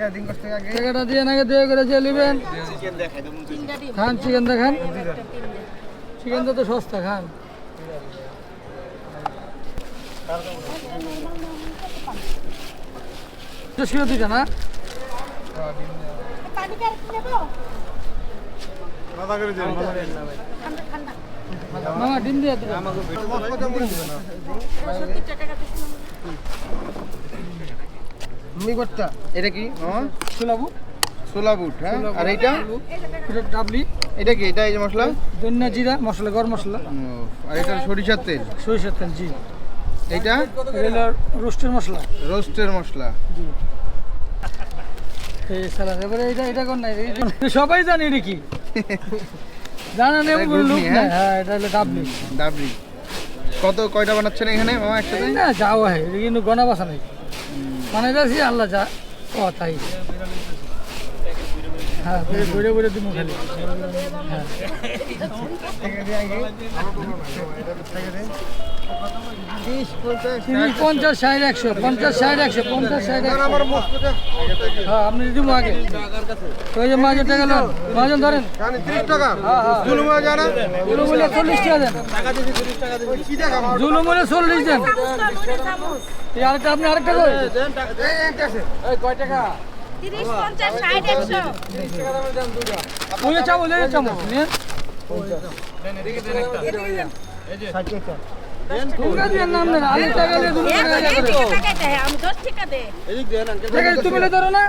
টাকাটা দিয়ে নাকি দিয়ে করে যে নেবেন? খান চিকেন দেখান। চিকেন তো সস্তা খান। কিলো দুইটা না? মামা ডিম দিয়ে। মিগরটা এটা কি? মামা ছোলাবু ছোলা বুট হ্যাঁ। আর এইটা? এটা ডাবলি। এটা কি? এটা এই যে মশলা? ধনিয়া জিরা মশলা গরম মশলা। আর এটা সরিষার তেল? সরিষার তেল জি। এইটা? এটা রোস্টের মশলা। রোস্টের মশলা। জি। এই এবারে এটা এটা কোন নাই? সবাই জানে এটা কি? জানা নেই এটা কোনো লোক ঘুগনি, হ্যাঁ? হ্যাঁ এটা হলো ডাবলি। ডাবরি কত কয়টা বানাচ্ছেন এখানে মামা একসাথে? না যাও হ্যাঁ। এটা কিন্তু গনা বাসা নাই। মানে আল্লাহ যা তাই। হ্যাঁ হ্যাঁ পঞ্চাশ একশো পঞ্চাশ একশো, পঞ্চাশ হ্যাঁ আপনি টাকা চল্লিশ চল্লিশ দেন আরেকটা আপনি আরেকটা করে তিরিশ পঞ্চাশ ষাট একশো ওই যে চামচ এই যে চামচ নিয়ে তোমরা দিয়ে নাম দেন। আলু টাকা? তুমি ধরো না।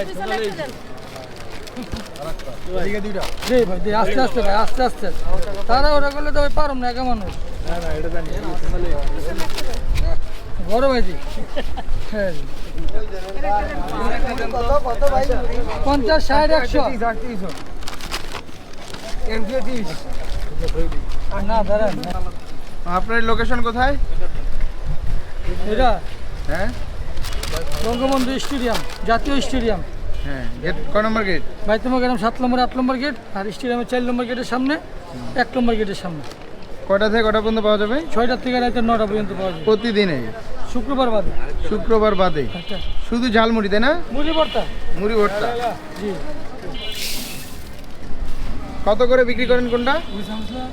দে ভাই আস্তে আস্তে ভাই আস্তে আস্তে তারা ওরা করলে তো ভাই পারম না একা মানুষ বড় ভাইজি পঞ্চাশ ষাট একশো না দাঁড়ান আপনার লোকেশন কোথায়? এটা হ্যাঁ? বঙ্গবন্ধু স্টেডিয়াম জাতীয় স্টেডিয়াম। হ্যাঁ গেট কয় নম্বর গেট বাইতুমা গ্রাম সাত নম্বর আট নম্বর গেট আর স্টেডিয়ামের চার নম্বর গেটের সামনে এক নম্বর গেটের সামনে। কয়টা থেকে কটা পর্যন্ত পাওয়া যাবে? থেকে রাতে নটা পর্যন্ত পাওয়া যায় প্রতিদিনে? শুক্রবার বাদে। শুক্রবার বাদে? একটা শুধু ঝালমুড়ি তাই না? মুড়ি ভর্তা। মুড়ি ভর্তা? জি। কত করে বিক্রি করেন কোনটা?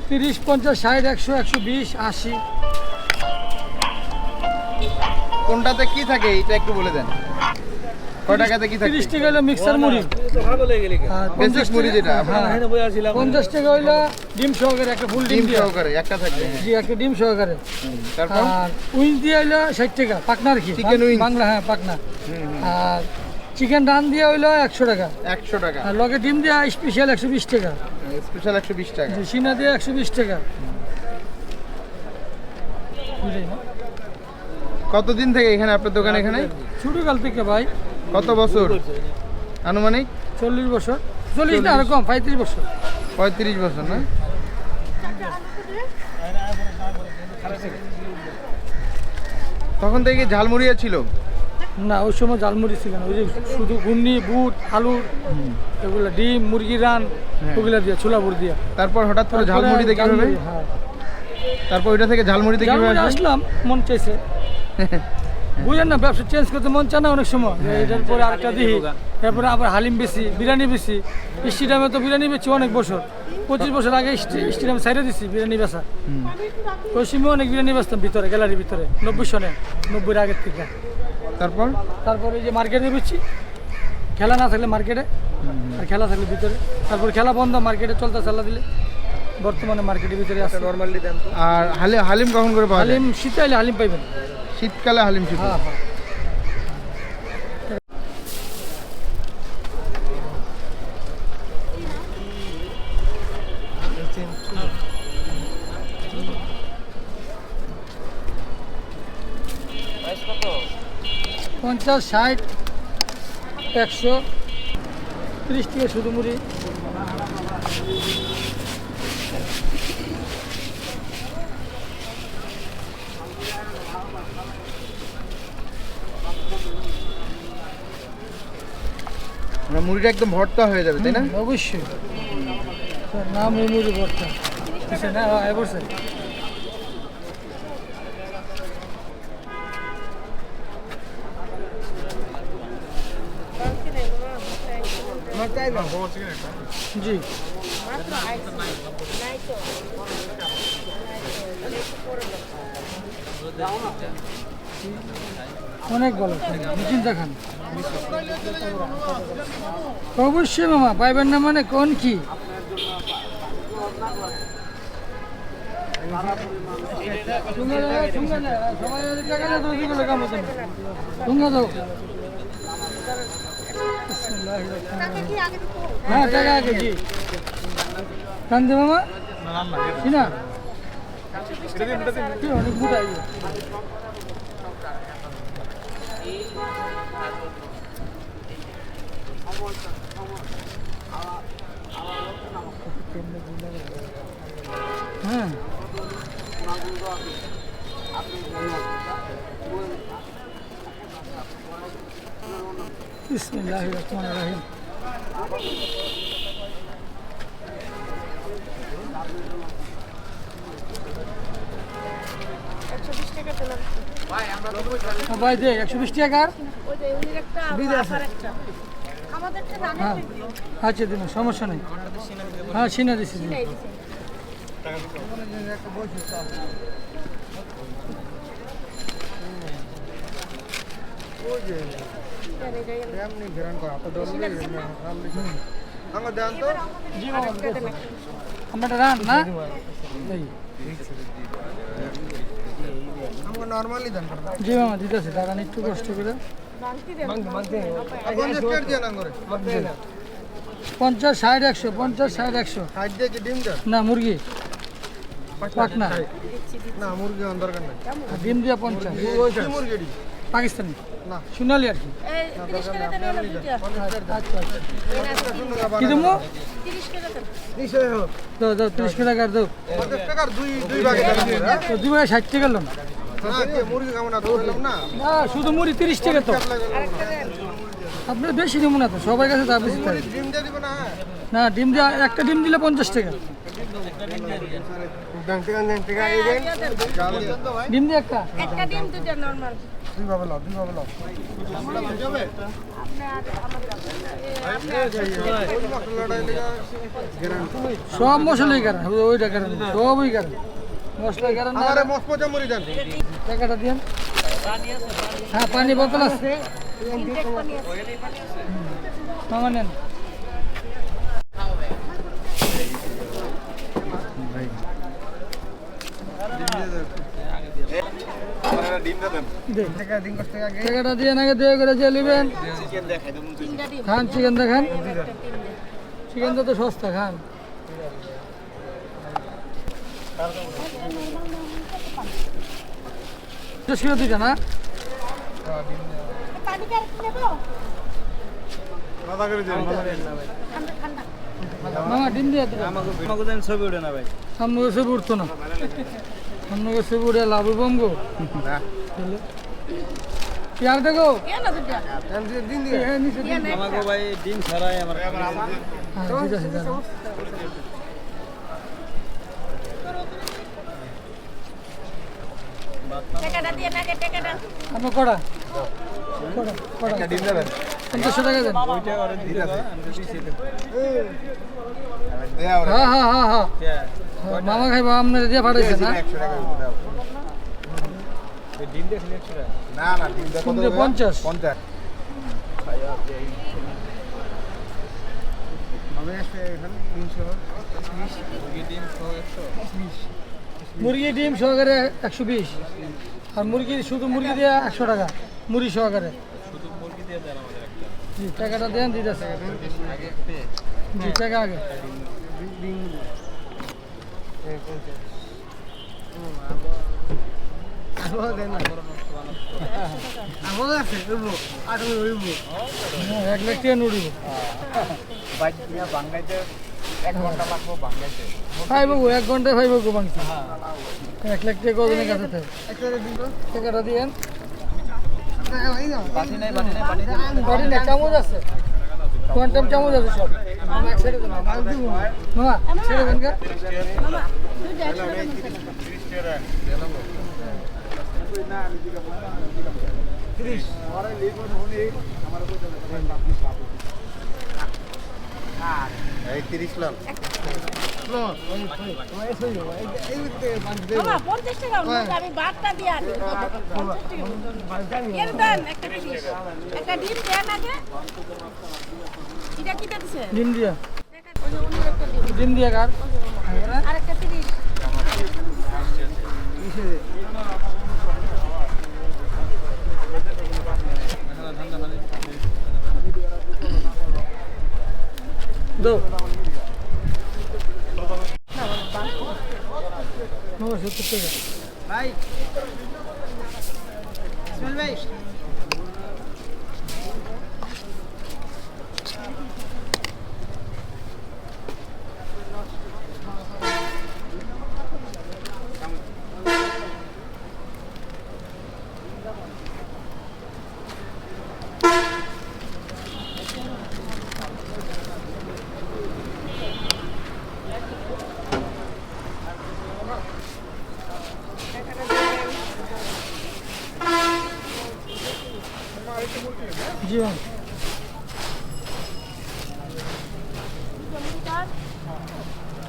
তিরিশ পঞ্চাশ ষাট একশো একশো বিশ আশি। কোনটাতে কি থাকে এটা একটু বলে দেন। কয় টাকাতে কি থাকে তিরিশ টাকা হলো মিক্সার মুড়ি। বেসিক মুড়ি যেটা হ্যাঁ পঞ্চাশ টাকা হইল ডিম সহকারে একটা ফুল ডিম সহকারে একটা থাকবে। জি একটা ডিম সহকারে। তারপর? দিয়ে হইল ষাট টাকা পাকনার কি। বাংলা হ্যাঁ পাকনা। আর চিকেন রান দিয়ে হইল একশো টাকা। একশো টাকা। আর লগে ডিম দিয়ে স্পেশাল একশো বিশ টাকা। স্পেশাল একশো বিশ টাকা। সিনা দিয়ে একশো বিশ টাকা। কতদিন থেকে এখানে আপনার দোকান এখানে? ছোটকাল থেকে ভাই। কত বছর? আনুমানিক? চল্লিশ বছর। চল্লিশ না আর কম পঁয়ত্রিশ বছর। পঁয়ত্রিশ বছর না? তখন থেকে ঝালমুড়িয়া ছিল? না ওই সময় ঝালমুড়ি ছিল না। ওই যে শুধু ঘুন্নি বুট আলু এগুলো ডিম মুরগি রান ওগুলা দিয়া ছোলা বুট দিয়া। তারপর হঠাৎ করে ঝালমুড়ি দেখে হ্যাঁ। তারপর ওইটা থেকে ঝালমুড়ি আসলেন? আসলাম মন চাইছে। বুঝেন না ব্যবসা চেঞ্জ করতে মন চায় না অনেক সময়। এটার পরে আরেকটা দিই তারপরে আবার হালিম বেশি বিরিয়ানি বেশি। স্টেডিয়ামে তো বিরিয়ানি বেশি অনেক বছর। পঁচিশ বছর আগে স্টেডিয়াম সাইডে দিছি বিরিয়ানি বেচা। পশ্চিমে অনেক বিরিয়ানি বেচতাম ভিতরে গ্যালারির ভিতরে নব্বই সনে নব্বইয়ের আগের থেকে। তারপর? তারপরে এই যে মার্কেটে বেচছি খেলা না থাকলে মার্কেটে আর খেলা থাকলে ভিতরে। তারপর খেলা বন্ধ মার্কেটে চলতে চালা দিলে। বর্তমানে মার্কেটের ভিতরে আছে। নর্মালি আর হালিম হালিম কখন করে পাওয়া হালিম শীতকালে হালিম পাইবেন। শীতকালে হালিম শুধু হ্যাঁ হ্যাঁ। পঞ্চাশ ষাট একশো তিরিশ টাকা শুধু মুড়ি। মানে মুড়িটা একদম ভর্তা হয়ে যাবে, তাই না? অবশ্যই। নাম মুড়ি ভর্তা। জি। অনেক গল্প চিন্তা খান। অবশ্যই মামা পাইবেন না মানে কোন কি। হ্যাঁ টাকা আগে জি কান্দে মামা কি না অনেক মোটা। হ্যাঁ। বিসমিল্লাহির রহমানির রহিম। ভাই দে একশো বিশ টাকা আর? হ্যাঁ আচ্ছা দিন সমস্যা নেই। হ্যাঁ সিনা দিছি। আমরা রান না। নর্মালি দেন জি মামা দিতেছে দাঁড়ান একটু কষ্ট করে। পঞ্চাশ ষাট একশো পঞ্চাশ ষাট একশো। ষাট দিয়ে কি ডিম না মুরগি। পাটনা না। মুরগি নাই। আর ডিম দিয়া পঞ্চাশ। কি মুরগি পাকিস্তানি। না। সোনালি আর কি। টাকা আচ্ছা আচ্ছা। কি দেবো? দাও দাও তিরিশ টাকা দাও। দুই ভাগে ষাট টাকা লোন। না, কে মুরগি কেমন আছে বললাম না। না শুধু মুড়ি তিরিশ টাকা তো। আপনার বেশি দেবো না তো সবার কাছে তা বেশি তাই ডিম দিয়ে না? ডিম দিয়া একটা ডিম দিলে পঞ্চাশ টাকা। ডিম দিয়ে একটা? সব মশলাই কারণ ওইটা কারণ সবই কারণ। মশলা কারণ না আমারে মস্ত মজা মুড়ি দেন। টাকাটা দিন হ্যাঁ পানি বোতল আছে মামা নেন। টাকাটা দিয়ে নাকি দিয়ে করে যে নেবেন। খান চিকেন দেখান। তো সস্তা খান। ছিল দুইটা না মামা ডিম দিয়ে দিবেন। আমাকে ছবি ওঠে না ভাই সামনে গেছে উঠতো না। সামনে গেছে উঠে লাভ বম পেয়ার দেখো। কেন দুটা হ্যাঁ, নিচে দিন। আমাকে ভাই ডিম ছাড়াই আমার হ্যাঁ, ঠিক আছে দাঁড়াও। টাকাটা দিয়ে টাকাটা ডিম দেবেন? পঞ্চাশশো টাকা দেন। হ্যাঁ হ্যাঁ হ্যাঁ হ্যাঁ। হ্যাঁ, মামা খাইবা আপনার দিয়ে পাঠাইছে না? ডিম দেখলে একশো টাকা। না না ডিম? পঞ্চাশ। পঞ্চাশ। আমি এখানে তিনশো। মুরগি ডিম সহকারে একশো বিশ। আর মুরগি শুধু মুরগি দিয়ে একশো টাকা মুড়ি সহকারে। মুরগি দিয়ে দেন আমাদের জি টাকাটা দেন দিতেছে। জি টাকা আগে। হ্যাঁ, এক লাখ টাকা নুড়িব। বাঙ্গাইতে এক ঘণ্টা ফাইভ গো এক ঘন্টায় ফাইভ গো বাংছি এক লাখ টাকা কজনের কাছে থাকে টাকাটা দিয়েন। চামচ আছে। কোয়ান্টাম চামচ আছে সব। এক সাইডে দেন মামা ছেড়ে দেন। মতো। তিরিশ লাল পঞ্চাশ টাকা আমি বারটা দিয়ে আনি। এর দেন, একটা তিরিশ। একটা ডিম দেন আগে। এটা কি দিতেছে? ডিম দিয়া ওই যে অন্য একটা ডিম। ডিম দিয়া কার আরেকটা তিরিশ। দো নয় সত্তর টাকা ভাই জি ম্যাম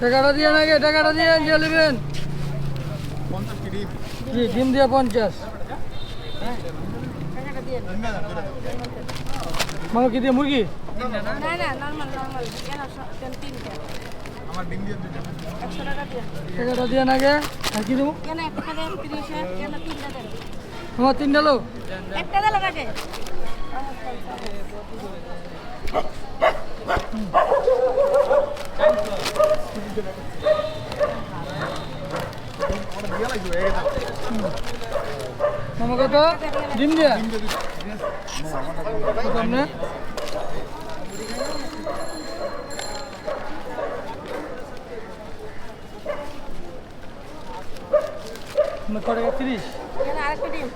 টাকাটা দিয়ে নাকি টাকাটা দিয়ে যে নেবেন পঞ্চাশ ডিম জি ডিম দিয়ে পঞ্চাশ টাকাটা দিয়ে দেন। মামা কি দিয়ে মুরগি না, না, normal, normal। কেন, স- কেন তিনটা? আমার ডিম দিয়ে দুটো একশো টাকা দিয়ে। টাকাটা দিয়ে নাকি আর কি দেবো কেন একটা দেন, তিরিশে? কেন তিনটা দেন? তোমার তিনটা লোক একটা মামা কত? ডিম দিয়া? কত আপনি আপনার ক টাকা তিরিশ আরেকটা ডিম?